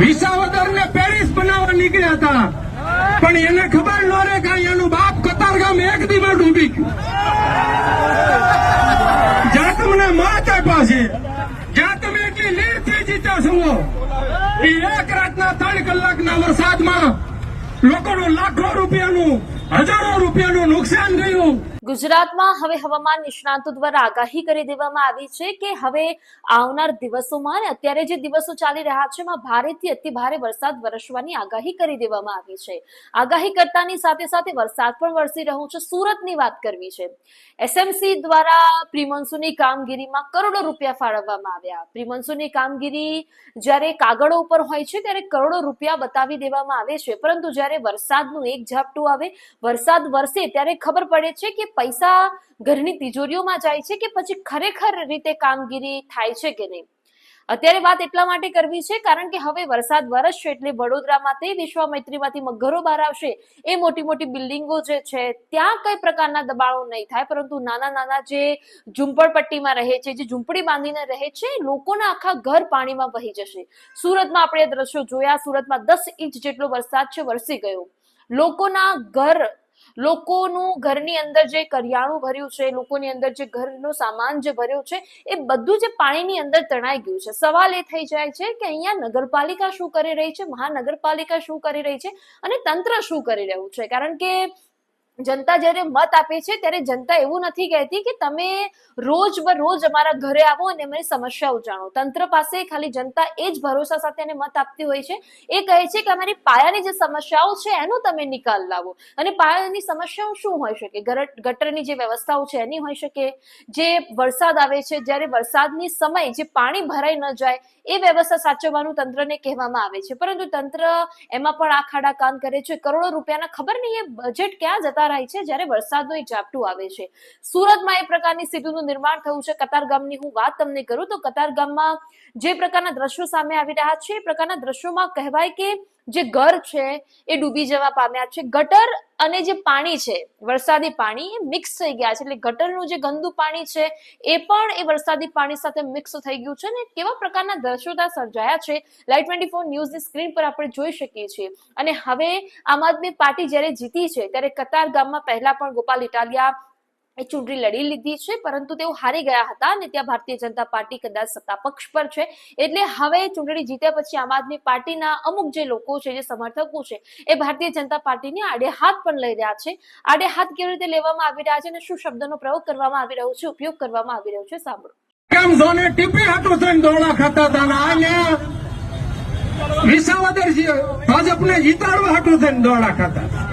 વિસાવદર ને પેરિસ બનાવવા નીકળ્યા હતા. પણ એને ખબર ન રહે કે એનું બાપ કતારગામ એક દિવસ ડૂબી ગયું. જ્યાં તમને મત આપ્યા છે, જ્યાં તમે એટલી લીડથી જીત્યા છો. એ એક રાતના ત્રણ કલાકના વરસાદમાં લોકોનું લાખો રૂપિયાનું, હજારો રૂપિયાનું નુકસાન થયું. ગુજરાતમાં હવે હવામાન નિષ્ણાંતો દ્વારા આગાહી કરી દેવામાં આવી છે કે હવે આવનાર દિવસોમાં અત્યારે જે દિવસો ચાલી રહ્યા છે, એમાં ભારેથી અતિ ભારે વરસાદ વરસવાની આગાહી કરી દેવામાં આવી છે. આગાહી કરતાની સાથે સાથે વરસાદ પણ વરસી રહ્યો છે. સુરતની વાત કરવી છે. એસએમસી દ્વારા પ્રિમોન્સુની કામગીરીમાં કરોડો રૂપિયા ફાળવવામાં આવ્યા. પ્રિમોન્સુની કામગીરી જ્યારે કાગળો ઉપર હોય છે, ત્યારે કરોડો રૂપિયા બતાવી દેવામાં આવે છે. પરંતુ જ્યારે વરસાદનું એક ઝાપટું આવે, વરસાદ વરસે ત્યારે ખબર પડે છે કે પૈસા ઘરની તિજોરીઓમાં જાય છે કે પછી ખરેખર રીતે કામગીરી થાય છે કે નહીં? અત્યારે વાત એટલા માટે કરવી છે કારણ કે હવે વરસાદ વરસશે એટલે વડોદરામાં તે વિશ્વામૈત્રીમાંથી મગરો બહાર આવશે. એ મોટી મોટી બિલ્ડિંગો જે છે ત્યાં કઈ પ્રકારના દબાણો નહીં થાય, પરંતુ નાના નાના જે ઝૂંપડપટ્ટીમાં રહે છે, જે ઝૂંપડી બાંધીને રહે છે, લોકોના આખા ઘર પાણીમાં વહી જશે. સુરતમાં આપણે દ્રશ્યો જોયા, સુરતમાં દસ ઇંચ જેટલો વરસાદ છે, વરસી ગયો. લોકોના ઘર લોકોનું ઘરની અંદર જે કરિયાણું ભર્યું છે, લોકોની અંદર જે ઘરનો સામાન જે ભર્યો છે, એ બધું જે પાણીની અંદર તણાઈ ગયું છે. સવાલ એ થઈ જાય છે કે અહીંયા નગરપાલિકા શું કરી રહી છે, મહાનગરપાલિકા શું કરી રહી છે અને તંત્ર શું કરી રહ્યું છે? કારણ કે જનતા જ્યારે મત આપે છે, ત્યારે જનતા એવું નથી કહેતી કે તમે રોજ રોજ અમારા ઘરે આવો અને અમારી સમસ્યાઓ જાણો. તંત્ર પાસે ખાલી જનતા એ જ ભરોસા સાથે એને મત આપતી હોય છે. એ કહે છે કે અમારી પાયાની જે સમસ્યાઓ છે, એનો તમે નિકાલ લાવો. અને પાયાની સમસ્યાઓ શું હોઈ શકે? ગટરની જે વ્યવસ્થાઓ છે, એની હોઈ શકે? જે વરસાદ આવે છે, જ્યારે વરસાદની સમય જે પાણી ભરાઈ ન જાય, એ વ્યવસ્થા સાચવવાનું તંત્રને કહેવામાં આવે છે. પરંતુ તંત્ર એમાં પણ આ ખાડા કામ કરે છે. કરોડો રૂપિયાના ખબર નહીં એ બજેટ ક્યાં જતા રહે છે જ્યારે વરસાદનું એક ઝાપટું આવે છે. સુરતમાં એ પ્રકારની સ્થિતિનું નિર્માણ થયું છે. કતાર ગામની હું વાત તમને કરું તો કતાર ગામમાં જે પ્રકારના દ્રશ્યો સામે આવી રહ્યા છે, એ પ્રકારના દ્રશ્યોમાં કહેવાય કે જે ઘર છે એ ડૂબી જવા પામ્યા છે. ગટર અને જે પાણી છે, વરસાદી પાણી એ મિક્સ થઈ ગયા છે. એટલે ગટરનું જે ગંદુ પાણી છે એ પણ એ વરસાદી પાણી સાથે મિક્સ થઈ ગયું છે ને કેવા પ્રકારના દ્રશ્યો સર્જાયા છે લાઈવ ટ્વેન્ટી ફોર ન્યૂઝની સ્ક્રીન પર આપણે જોઈ શકીએ છીએ. અને હવે આમ આદમી પાર્ટી જ્યારે જીતી છે ત્યારે કતાર ગામમાં પહેલા પણ ગોપાલ ઇટાલિયા એ ચૂંટણી લડી લીધી છે, પરંતુ તેઓ હારી ગયા હતા અને ત્યાં ભારતીય જનતા પાર્ટી કદાચ સત્તા પક્ષ પર છે. એટલે હવે ચૂંટણી જીત્યા પછી આમ આદમી પાર્ટીના અમુક જે લોકો છે, જે સમર્થકો છે, એ ભારતીય જનતા પાર્ટીને આડે હાથ પણ લઈ રહ્યા છે. આડે હાથ કેવી રીતે લેવામાં આવી રહ્યા છે અને શું શબ્દનો પ્રયોગ કરવામાં આવી રહ્યો છે, ઉપયોગ કરવામાં આવી રહ્યો છે, સાંભળો. કેમ ઝોને ટીપી હાટું થઈને દોડા ખાતા હતા ને આને વિસાવદર જીતાડવા હાટું થઈને દોડા ખાતા હતા.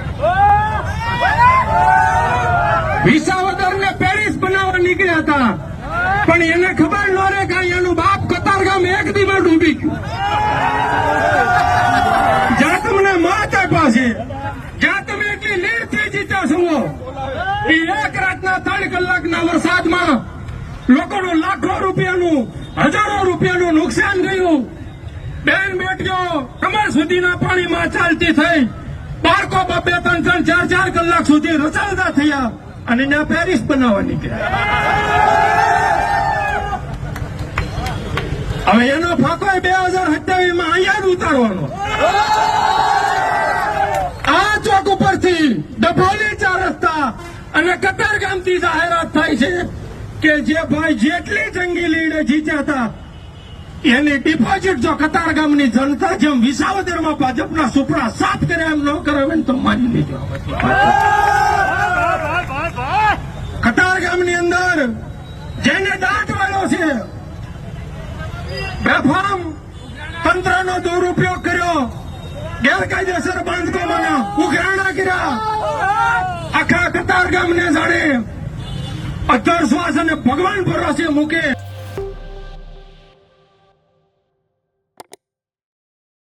વિસાવદર ને પેરિસ બનાવવા નીકળ્યા હતા. પણ એને ખબર ન રહે કે એનું બાપ કતારગામ એક દીમાં ડૂબી ગયું. જ્યાં તમને મત આપ્યા છે, જ્યાં તમે એટલી લીડથી જીત્યા છો. એ એક રાતના ત્રણ કલાકના વરસાદમાં લોકોનું લાખો રૂપિયાનું, હજારો રૂપિયાનું નુકસાન થયું. બેન બેટીઓ કમર સુધીના પાણીમાં ચાલતી થઈ. બાળકો બે બે ત્રણ ત્રણ ચાર ચાર કલાક સુધી રચાલતા થયા. અને ના પેરિસ બનાવવા નીકળ્યા. હવે એનો ફાકો બે હજાર સત્યાવીસમાં અહીંયા ઉતારવાનો. આ ચોક ઉપરથી ડભોલી ચાર રસ્તા અને કતારગામથી જાહેરાત થાય છે કે જે ભાઈ જેટલી જંગી લીડે જીત્યા હતા, એની ડિપોઝિટ જો કતારગામની જનતા જેમ વિસાવદરમાં ભાજપના સુપડા સાફ કર્યા એમ ન કરાવે તો માની લેજો દુરુપયોગ કર્યો. ગેરકાયદેસર બાંધકામોના ઉઘરાણા કર્યા. આખા કતાર ગામને જાણે શ્વાસ અને ભગવાન ભરોસે મૂકે.